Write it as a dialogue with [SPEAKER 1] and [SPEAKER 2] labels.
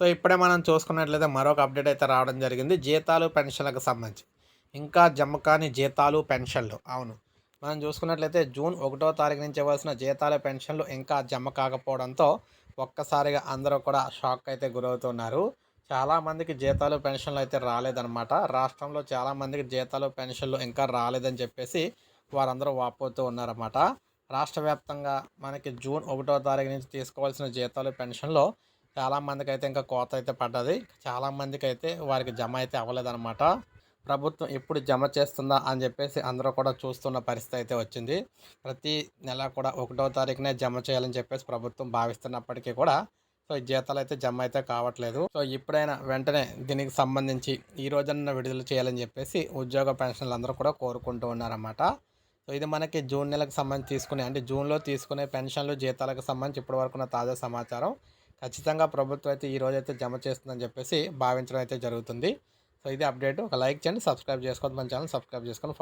[SPEAKER 1] So ఇప్పుడే మనం చూసుకున్నట్లయితే మరొక అప్డేట్ అయితే రావడం జరిగింది. జీతాలు పెన్షన్లకు సంబంధించి. ఇంకా జమ కాని జీతాలు పెన్షన్లు. అవును. మనం చూసుకున్నట్లయితే జూన్ ఒకటో తారీఖు నుంచి ఇవ్వాల్సిన జీతాలు పెన్షన్లు ఇంకా జమ కాకపోవడంతో ఒక్కసారిగా అందరూ కూడా షాక్ అయితే గురవుతున్నారు. చాలామందికి జీతాలు పెన్షన్లు అయితే రాలేదన్నమాట. రాష్ట్రంలో చాలామందికి జీతాలు పెన్షన్లు ఇంకా రాలేదని చెప్పేసి వారందరూ వాపోతూ ఉన్నారన్నమాట. రాష్ట్ర వ్యాప్తంగా మనకి జూన్ ఒకటో తారీఖు నుంచి తీసుకోవాల్సిన జీతాలు పెన్షన్లో చాలామందికి అయితే ఇంకా కోత అయితే పడ్డది. చాలామందికి అయితే వారికి జమ అయితే అవ్వలేదన్నమాట. ప్రభుత్వం ఎప్పుడు జమ చేస్తుందా అని చెప్పేసి అందరూ కూడా చూస్తున్న పరిస్థితి అయితే వచ్చింది. ప్రతి నెల కూడా ఒకటో తారీఖునే జమ చేయాలని చెప్పేసి ప్రభుత్వం భావిస్తున్నప్పటికీ కూడా సో జీతాలు అయితే జమ అయితే కావట్లేదు. సో ఇప్పుడైనా వెంటనే దీనికి సంబంధించి ఈ రోజున విడుదల చేయాలని చెప్పేసి ఉద్యోగ పెన్షన్లు అందరూ కూడా కోరుకుంటూ ఉన్నారన్నమాట. సో ఇది మనకి జూన్ నెలకు సంబంధించి తీసుకునే అంటే జూన్లో తీసుకునే పెన్షన్లు జీతాలకు సంబంధించి ఇప్పటి వరకు తాజా సమాచారం. ఖచ్చితంగా ప్రభుత్వం అయితే ఈ రోజు అయితే జమ చేస్తుందని చెప్పేసి భావించడం అయితే జరుగుతుంది. సో ఇది అప్డేట్. ఒక లైక్ చేయండి సబ్స్క్రైబ్ చేసుకోవద్దు. మన ఛానల్ సబ్స్క్రైబ్ చేసుకొని